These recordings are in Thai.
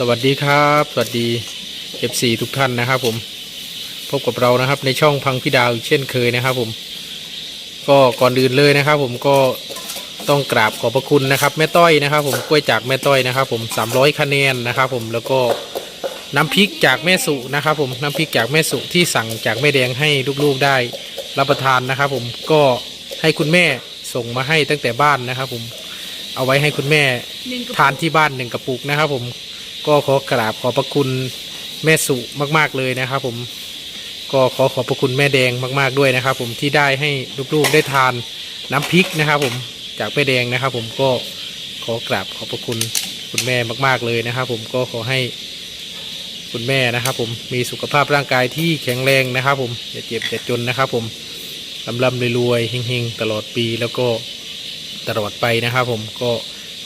สวัสดีครับ สวัสดี FC ทุกท่านนะครับผม พบกับเรานะครับในช่องพังพี่ดาวเช่นเคยนะครับผม ก็ก่อนอื่นเลยนะครับผมก็ต้องกราบขอบพระคุณนะครับแม่ต้อยนะครับ ผมกล้วยจากแม่ต้อยนะครับผม300คะแนนนะครับผมแล้วก็น้ำพริกจากแม่สุนะครับผมน้ำพริกจากแม่สุที่สั่งจากแม่แดงให้ลูกๆได้รับประทานนะครับผมก็ให้คุณแม่ส่งมาให้ตั้งแต่บ้านนะครับผมเอาไว้ให้คุณแม่ทานที่บ้านหนึ่งกระปุกนะครับผม ก็ขอกราบขอบพระคุณแม่สุมากๆเลยนะครับ ผมก็ขอขอบพระคุณแม่แดงมาก ๆด้วยนะครับ ผมที่ได้ให้ลูกๆได้ทานน้ำพริกนะครับ ผมจากแม่แดงนะครับ ผมก็ขอกราบขอบพระคุณคุณแม่มาก ๆเลยนะครับ ผมก็ขอให้คุณแม่นะครับ ผมมีสุขภาพร่างกายที่แข็งแรงนะครับ ผมอย่าเจ็บอย่าจนนะครับ ผมลำลำรวยๆเฮงๆตลอดปีแล้วก็ตลอดไปนะครับ ผมก็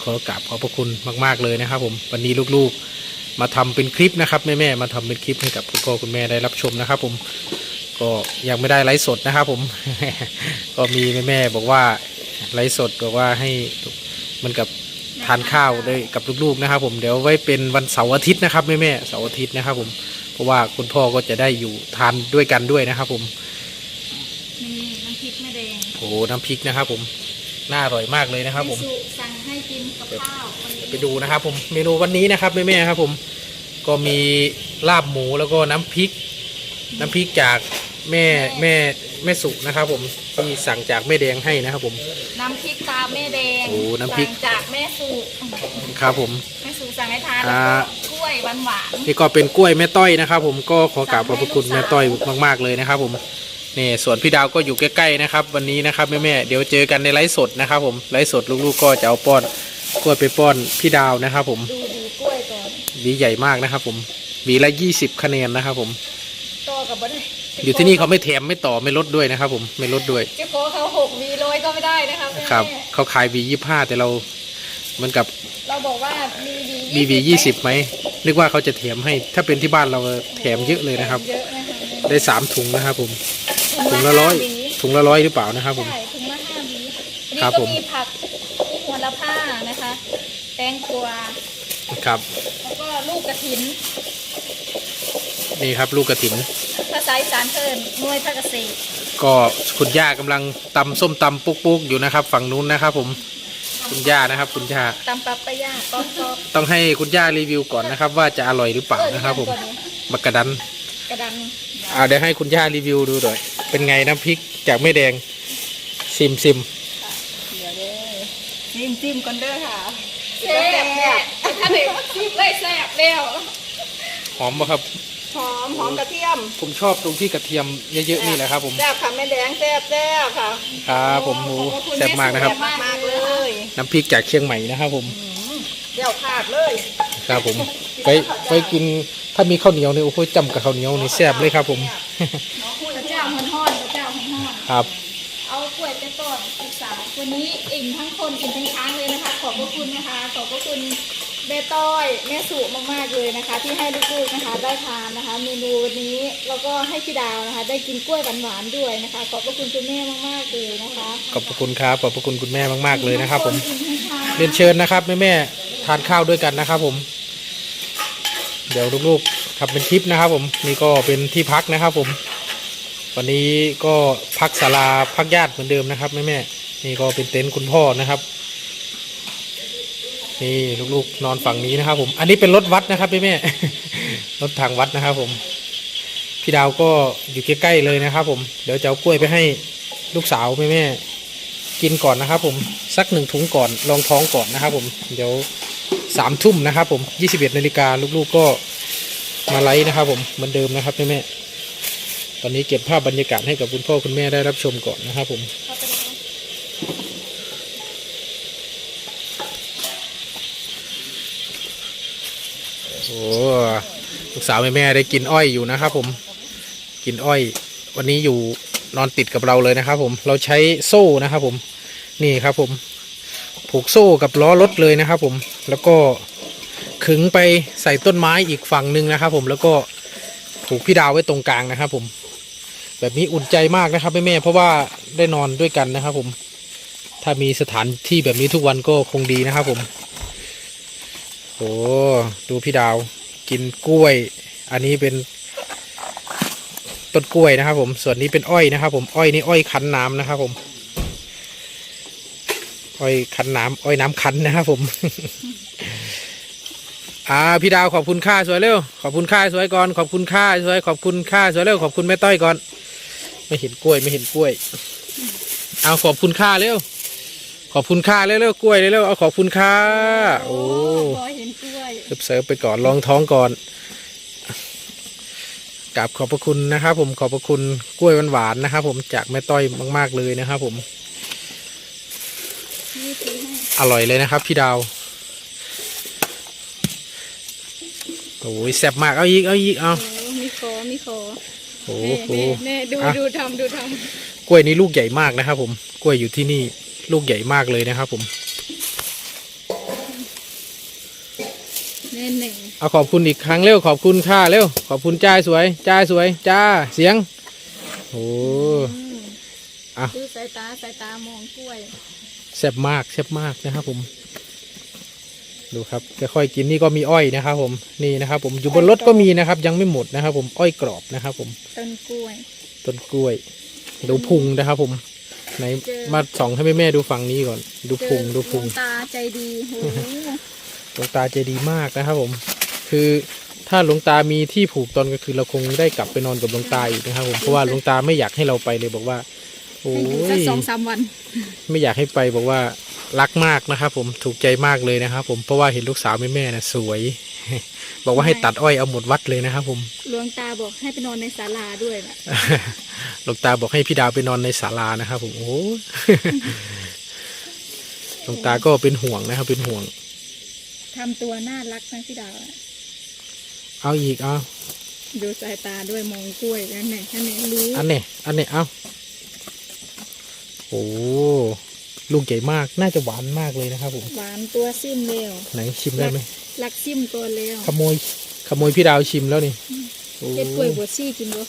ขอกราบขอบพระคุณมาก ๆ เลยนะครับ ผมวันนี้ลูกๆมาทำเป็นคลิปนะครับ แม่ๆมาทำเป็นคลิปให้กับคุณพ่อคุณแม่ได้รับชมนะครับ ผมก็ยังไม่ได้ไลฟ์สดนะครับ ผม ก็มีแม่ๆบอกว่าไลฟ์สดบอกว่าให้เหมันกับทานข้าวด้วยกับลูกๆนะครับ ผมเดี๋ยวไว้เป็นวันเสาร์อาทิตย์นะครับแม่ๆเสาร์อาทิตย์นะครับ ผมเพราะว่าคุณพ่อก็จะได้อยู่ทานด้วยกันด้วยนะครับ ผมนี่น้ำพริกแม่แดงโอ้โหน้ำพริกนะครับ ผม น่าอร่อยมากเลยนะครับ ผมแสุสั่งให้กินกับข้าววันนี้ไปดูนะครับ ผมเมนูวันนี้นะครับแม่ๆครับ ผมก็มีลาบหมูแล้วก็น้ำพริก น้ำพริกจากแม่แม่แม่สุนะครับ ผมที่สั่งจากแม่แดงให้นะครับ ผม น้ำพริกตาแม่แดงโอ้น้ำพริก สั่งจากแม่สุครับผม แม่สุสั่งให้ทานอ่าแล้วก็กล้วยหวานหวานนี่ก็เป็นกล้วยแม่ต้อยนะครับ ผมก็ขอกราบขอบพระคุณแม่ต้อยมากๆเลยนะครับ ผม นี่ส่วนพี่ดาวก็อยู่ใกล้ๆนะครับ วันนี้นะครับแม่ๆเดี๋ยวเจอกันในไลฟ์สดนะครับผมไลฟ์สดลูกๆก็จะเอาป้อนกล้วยไปป้อนพี่ดาวนะครับ ผมดูดูกล้วยก่อนหวีใหญ่มากนะครับ ผมหวีละยี่สิบคะแนนนะครับ ผมโตกับบ่ได้อยู่ที่นี่เขาไม่แถมไม่ต่อไม่ลดด้วยนะครับ ผมไม่ลดด้วยเจ้าของเขาหกวีร้อยก็ไม่ได้นะคะแม่ครับเขาขายวียี่ห้าแต่เราเหมือนกับเราบอกว่ามีวีมีวียี่สิบไหมนึกว่าเขาจะแถมให้ ถ้าเป็นที่บ้านเราแถมเยอะเลยนะครับเยอะนะคะได้สามถุงนะครับผม ถุงละร้อยห้าหวีถุงละร้อยหรือเปล่านะครับผม ใช่ถุงละห้าหวีอันครันี้บก็ผมมีผักมีหัวละผ้านะคะ แตงกวาครับ แล้วก็ลูกกระถิน นี่ครับลูกกระถิน ภาษาอีสานเพิ่นหน่วยภาคเกษตรก็คุณย่ากำลังตำส้มตำปุ๊กๆอยู่นะครับ ฝั่งนู้นนะครับผมคุณย่านะครับ คุณย่าตำปับปะย่าป๊อกป๊อก ต้องให้คุณย่ารีวิวก่อนนะครับ ว่าจะอร่อยหรือเปล่านะครับ ผมเออ บักกระดันกระดัน อ่าเดี๋ยวให้คุณย่ารีวิวดูหน่อย เป็นไงน้ำพริกจากแม่แดงซิมซิมเดี๋ยวเด้อจิ้มจิ้มก่อนเด้อค่ะแซ่บแซ่บถ้าเด็กจิ้มเลยแซ่บแล้วหอมปะครับหอมหอมกระเทียม ผมชอบตรงที่กระเทียมเยอะๆนี่แหละครับผมแซ่บค่ะแม่แดงแซ่บแซ่บค่ะครับผมหมูแซ่บมากนะครับแซ่บมากๆเลย น้ำพริกจากเชียงใหม่นะครับผมเดี่ยวขาดเลยครับผมไปไปกินถ้ามีข้าวเหนียวเนี่ยโอ้โหจำกับข้าวเหนียวนี่แซ่บเลยครับผมพระเจ้า มันห้อนพระเจ้ามันห้อนครับ เอากล้วยไปก่อนศึกษาวันนี้อิ่มทั้งคนอิ่มทั้งช้างเลยนะคะ ขอบพระคุณนะคะ ขอบพระคุณแม่ต้อยแม่สุมากๆเลยนะคะ ที่ให้ลูกๆนะคะ ได้ทานนะคะ เมนูวันนี้แล้วก็ให้พี่ดาวนะคะ ได้กินกล้วยหวานๆด้วยนะคะ ขอบพระคุณคุณแม่มากๆเลยนะคะขอบพระคุณครับขอบพระคุณคุณแม่มาก ๆเลยนะครับ ผมอิ่ทั้งช้างเรียนเชิญนะครับแม่แม่ๆทานข้าวด้วยกันนะครับ ผม เดี๋ยวลูกๆทำเป็นคลิปนะครับ ผมนี่ก็เป็นที่พักนะครับ ผม วันนี้ก็พักศาลาพักญาติเหมือนเดิมนะครับแม่แม่นี่ก็เป็นเต็นท์คุณพ่อนะครับนี่ลูกๆนอนฝั่งนี้นะครับ ผม อันนี้เป็นรถวัดนะครับแม่แม่รถทางวัดนะครับ ผม พี่ดาวก็อยู่ใกล้ๆเลยนะครับ ผมเดี๋ยวจะเอากล้วยไปให้ลูกสาวแม่แม่กินก่อนนะครับ ผมสักหนึ่งถุงก่อนลองท้องก่อนนะครับ ผมเดี๋ยวสามทุ่มนะครับ ผมยี่สิบเอ็ดนาฬิกาลูกๆก็มาไลฟ์นะครับ ผมเหมือนเดิมนะครับแม่แม่ ตอนนี้เก็บภาพบรรยากาศให้กับคุณพ่อคุณแม่ได้รับชมก่อนนะครับผมโอ้ลูกสาวแม่แม่ได้กินอ้อยอยู่นะครับผมกินอ้อย วันนี้อยู่นอนติดกับเราเลยนะครับผมเราใช้โซ่นะครับผมนี่ครับผม ผูกโซ่กับล้อรถเลยนะครับผมแล้วก็ขึงไปใส่ต้นไม้อีกฝั่งหนึ่งนะครับผมแล้วก็ผูกพี่ดาวไว้ตรงกลางนะครับผม แบบนี้อุ่นใจมากนะครับแม่แม่เพราะว่าได้นอนด้วยกันนะครับ ผม ถ้ามีสถานที่แบบนี้ทุกวันก็คงดีนะครับ ผมโอ้ดูพี่ดาวกินกล้วย อันนี้เป็นต้นกล้วยนะครับ ผมส่วนนี้เป็นอ้อยนะครับ ผมอ้อยนี่อ้อยคั้นน้ำนะครับ ผม อ้อยคั้นน้ำอ้อยน้ำคั้นนะครับ ผม อ่าพี่ดาวขอบคุณค่าสวยเร็วขอบคุณค่าสวยก่อนขอบคุณค่าสวยขอบคุณค่าสวยเร็วขอบคุณแม่ต้อยก่อน ไม่เห็นกล้วยไม่เห็นกล้วย เอาขอบคุณค่าเร็วขอบคุณค่าเร็วเร็วกล้วยเร็วเร็วเอาขอบคุณค่าโอ้พอเห็นกล้วยเสิร์ฟเสิร์ฟไปก่อนลองท้องก่อนกราบขอบพระคุณนะครับ ผมขอบพระคุณกล้วยหวานๆนะครับ ผมจากแม่ต้อยมาก ๆเลยนะครับ ผมนี่ถือให้อร่อยเลยนะครับ พี่ดาวโอ้ยแซ่บมากเอาอีกเอาอีกเอาโอ้มีคอมีคอ โอ้เน่โหเน่เน่ดูอะ ดูทำดูทกล้วยนี้ลูกใหญ่มากนะครับผม กล้วยอยู่ที่นี่ลูกใหญ่มากเลยนะครับผมำเน่หนึ่งเอาขอบคุณอีกครั้งเร็วขอบคุณค่ะเร็วขอบคุณจ้าสวยจ้าสวยจ้าเสียง โอ้อืมอะ ดูสายตาสายตามองกล้วย แซ่บมากแซ่บมากนะครับผม ดูครับค่อยๆกินนี่ก็มีอ้อยนะครับ ผมนี่นะครับ ผมอยู่บนรถก็มีนะครับ ยังไม่หมดนะครับ ผมอ้อยกรอบนะครับ ผมต้นกล้วยต้นกล้วย ดูพุงนะครับ ผมไหนเจอมาส่องให้แม่ๆดูฝั่งนี้ก่อน ดูพุงเจอดูพุงดวตาใจดีโหหลวงตาใจดีมากนะครับ ผม คือถ้าหลวงตามีที่ผูกตอนก็คือเราคงได้กลับไปนอนกับหลวงตาอีกนะครับ ผมเพราะว่าหลวงตาไม่อยากให้เราไปเลยบอกว่า โอ้ให้อยู่สักยสองสามวัน ไม่อยากให้ไปบอกว่า รักมากนะครับผมถูกใจมากเลยนะครับผมเพราะว่าเห็นลูกสาวแม่แม่ๆนะสวย บอกว่าให้ตัดอ้อยเอาหมดวัดเลยนะครับผมหลวงตาบอกให้ไปนอนในศาลาด้วยนะหลวงตาบอกให้พี่ดาวไปนอนในศาลานะครับผมโอ้หลวงตาก็เป็นห่วงนะครับ เป็นห่วงทำตัวน่ารักนะพี่ดาวอะเอาอีกเอาดูสายตาด้วยมองกล้วยนั่นไหนนั่นไหนรู้อันเนี้ยอันเนี้ยเอาโอ้ ลูกใหญ่มาก น่าจะหวานมากเลยนะครับผมหวานตัวซิมเร็วไหนชิมได้ไหมลักซิมก่อนเร็วขโมย ขโมยพี่ดาวชิมแล้วนี่โอ้เฮ็ดกล้วยบวชซี่กินบ่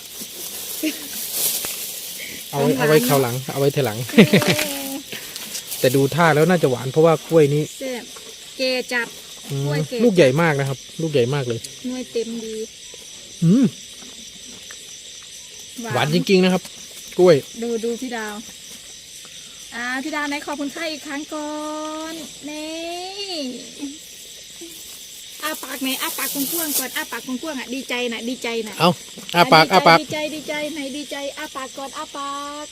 เอาไว้เอาไว้คราวหลัง เอาไว้ทีหลัง แต่ดูท่าแล้วน่าจะหวานเพราะว่ากล้วยนี้แซ่บเกจัดอืมกล้วยเกรดลูกใหญ่มากนะครับ ลูกใหญ่มากเลยหน่วยเต็มดีอืมหวานจริงๆนะครับ กล้วย ดูดูพี่ดาว อ่าพี่ดาวไหนขอบคุณค่าอีกครั้งก่อนนี่อาปากไหนอาปากกว้างๆก่อนอาปากกว้างๆอะดีใจน่ะดีใจน่ะเอาอาปากอาปากดีใจดีใจไหนดีใจอาปากก่อนอาปาก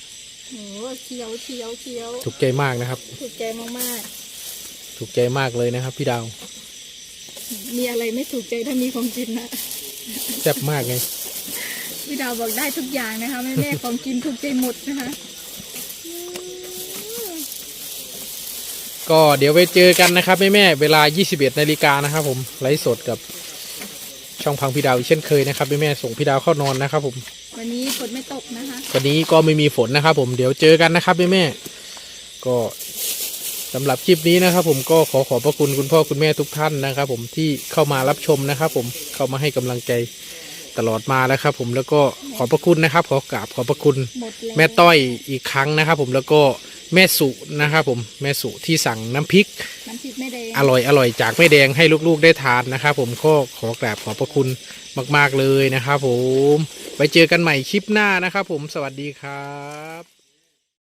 โหเขียวเขียวเขียวถูกใจมากนะครับ ถูกใจมากถูกใจมากเลยนะครับ พี่ดาวๆมีอะไรไม่ถูกใจถ้ามีของกินนะแซ่บมากไงพี่ดาวบอกได้ทุกอย่างนะคะแม่แม่ๆของกินถูกใจหมดนะคะอืม ก็เดี๋ยวไปเจอกันนะครับแม่แม่ๆเวลา 21นาฬิกานะครับผมไลฟ์สดกับช่องพังพี่ดาวอีกเช่นเคยนะครับแม่แม่ๆส่งพี่ดาวเข้านอนนะครับผมวันนี้ฝนไม่ตกนะคะวันนี้ก็ไม่มีฝนนะครับ ผมเดี๋ยวเจอกันนะครับแม่แม่ๆก็สำหรับคลิปนี้นะครับ ผมก็ขอขอบพระคุณคุณพ่อคุณแม่ทุกท่านนะครับ ผมที่เข้ามารับชมนะครับ ผมเข้ามาให้กำลังใจตลอดมาแล้วครับ ผมแล้วก็ขอบพระคุณนะครับ ขอกราบขอบพระคุณหมดแล้วแม่ต้อยอีกครั้งนะครับ ผมแล้วก็ แม่สุนะครับผมแม่สุที่สั่งน้ำพริก น้ำพริกแม่แดงอร่อยอร่อยจากแม่แดงให้ลูกๆได้ทานนะครับผมก็ขอกราบขอบพระคุณมาก ๆเลยนะครับผมไว้เจอกันใหม่คลิปหน้านะครับผมสวัสดีครับ